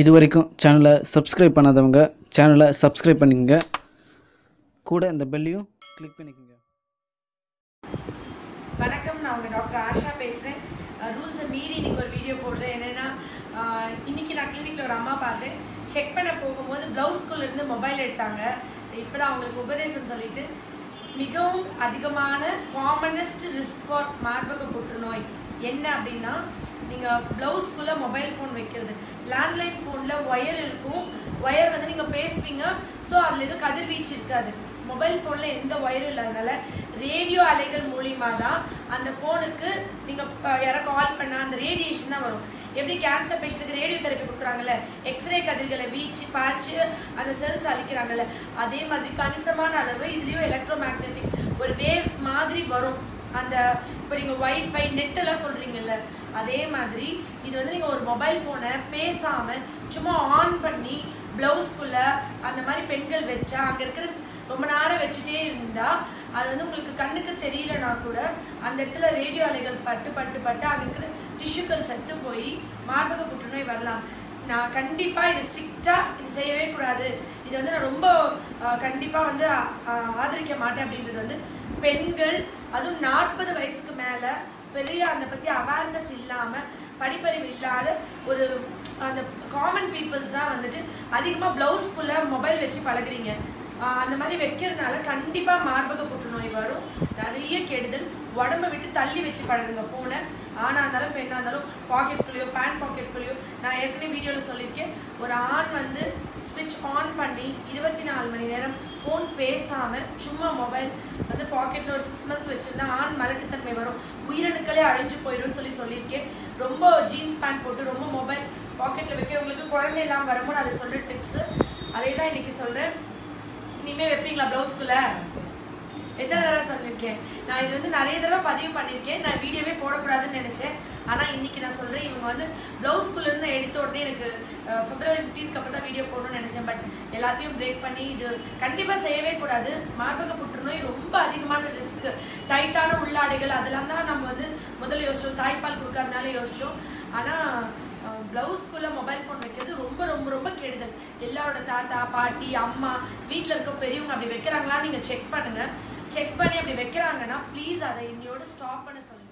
இது வரைக்கும் சேனலை சப்ஸ்கிரைப் பண்ணாதவங்க சேனலை சப்ஸ்கிரைப் பண்ணிக்கங்க. கூட இந்த பெல்லையும் கிளிக் பண்ணிக்கோங்க. வணக்கம் நான் உங்கள் டாக்டர் ஆஷா பேசுகிறேன் ரூல்ஸை மீறி இன்றைக்கி ஒரு வீடியோ போடுறேன். என்னென்னா இன்றைக்கி நான் கிளினிக்கில் ஒரு அம்மா பார்த்தேன் செக் பண்ண போகும்போது ப்ளவுஸ்குள்ளேருந்து மொபைல் எடுத்தாங்க. இப்போ தான் அவங்களுக்கு உபதேசம் சொல்லிட்டு மிகவும் அதிகமான காமனஸ்ட் ரிஸ்க் ஃபார் மார்பக புற்றுநோய். என்ன அப்படின்னா நீங்கள் ப்ளவுஸ்க்குள்ளே மொபைல் ஃபோன் வைக்கிறது. லேண்ட்லைன் ஃபோனில் ஒயர் இருக்கும். ஒயர் வந்து நீங்கள் பேசுவீங்க. ஸோ அதில் எதுவும் கதிர்வீச்சு இருக்காது. மொபைல் ஃபோனில் எந்த ஒயரும் இல்லாதனால ரேடியோ அலைகள் மூலியமா தான் அந்த ஃபோனுக்கு நீங்கள் யாரோ கால் பண்ணால் அந்த ரேடியேஷன் தான் வரும். எப்படி கேன்சர் பேஷண்ட்டுக்கு ரேடியோ தெரப்பி கொடுக்குறாங்கல்ல? எக்ஸ்ரே கதிர்களை வீச்சு பாய்ச்சி அந்த செல்ஸ் அழிக்கிறாங்கல்ல. அதே மாதிரி கணிசமான அளவு இதுலேயும் எலக்ட்ரோ மேக்னெட்டிக் ஒரு வேவ்ஸ் மாதிரி வரும். அந்த இப்போ நீங்கள் ஒய்ஃபை நெட் எல்லாம் சொல்கிறீங்கல்ல அதே மாதிரி இது வந்து நீங்கள் ஒரு மொபைல் ஃபோனை பேசாமல் சும்மா ஆன் பண்ணி ப்ளவுஸ்க்குள்ளே அந்த மாதிரி பெண்கள் வச்சா அங்கே இருக்கிற ரொம்ப நேரம் வச்சுட்டே இருந்தால் அது வந்து உங்களுக்கு கண்ணுக்கு தெரியலனா கூட அந்த இடத்துல ரேடியோ அலைகள் பட்டு பட்டு பட்டு அங்கே இருக்கிற டிஷ்யூக்கள் செத்து போய் மார்பக புற்றுநோய் வரலாம். நான் கண்டிப்பாக இது ஸ்ட்ரிக்டாக இது செய்யவே கூடாது. இது வந்து நான் ரொம்ப கண்டிப்பாக வந்து ஆதரிக்க மாட்டேன் அப்படின்றது வந்து பெண்கள் அதுவும் நாற்பது வயசுக்கு மேலே பெரிய அதை பற்றி அவேர்னஸ் இல்லாமல் படிப்பறிவு இல்லாத ஒரு அந்த காமன் பீப்புள்ஸ் தான் வந்துட்டு அதிகமாக ப்ளவுஸ்குள்ளே மொபைல் வச்சு பழகுறீங்க. அந்த மாதிரி வைக்கிறதுனால கண்டிப்பாக மார்பக புற்றுநோய் வரும். நிறைய கெடுதல். உடம்ப விட்டு தள்ளி வச்சு பழகுங்க ஃபோனை ஆணாக இருந்தாலும் பெண்ணாக இருந்தாலும் பாக்கெட்குள்ளேயோ பேண்ட் பாக்கெட்குள்ளேயோ நான் ஏற்கனவே வீடியோவில் சொல்லியிருக்கேன். ஒரு ஆண் வந்து ஸ்விட்ச் ஆன் பண்ணி இருபத்தி நாலு மணி நேரம் ஃபோன் பேசாமல் சும்மா மொபைல் வந்து பாக்கெட்டில் ஒரு சிக்ஸ் மந்த்ஸ் வச்சுருந்தா ஆண் மலட்டுத்தன்மை வரும். உயிரணுக்களே அழிஞ்சு போயிடும்னு சொல்லி சொல்லியிருக்கேன். ரொம்ப ஜீன்ஸ் பேண்ட் போட்டு ரொம்ப மொபைல் பாக்கெட்டில் வைக்கிறவங்களுக்கு குழந்தை எல்லாம் வரும்போது அதை சொல்கிற டிப்ஸு அதே தான் இன்றைக்கி சொல்கிறேன் இனிமே வைப்பீங்களா ப்ளவுஸ்குள்ள எத்தனை தடவை சொல்லியிருக்கேன் நான் இது வந்து நிறைய தடவை பதிவு பண்ணியிருக்கேன் நான் வீடியோவே போடக்கூடாதுன்னு நினச்சேன். ஆனால் இன்னைக்கு நான் சொல்கிறேன் இவங்க வந்து ப்ளவுஸ்குள்ளேருந்து எடுத்த உடனே எனக்கு பிப்ரவரி ஃபிஃப்டீன்க்கு அப்புறம் தான் வீடியோ போடணும்னு நினச்சேன். பட் எல்லாத்தையும் பிரேக் பண்ணி இது கண்டிப்பாக செய்யவே கூடாது. மார்பக புற்றுநோய் ரொம்ப அதிகமான ரிஸ்க் டைட்டான உள்ளாடைகள் அதெல்லாம் தான் நம்ம வந்து முதல்ல யோசிச்சோம். தாய்ப்பால் கொடுக்காதனால யோசிச்சோம். ஆனால் ப்ளவுஸ்குள்ள மொபைல் ஃபோன் வைக்கிறது ரொம்ப ரொம்ப ரொம்ப கெடுதல். எல்லாரோட தாத்தா பாட்டி அம்மா வீட்டில் இருக்க பெரியவங்க அப்படி வைக்கிறாங்களான்னு நீங்கள் செக் பண்ணுங்க. செக் பண்ணி அப்படி வைக்கிறாங்கன்னா ப்ளீஸ் அதை இன்னையோட ஸ்டாப் பண்ண சொல்லுங்க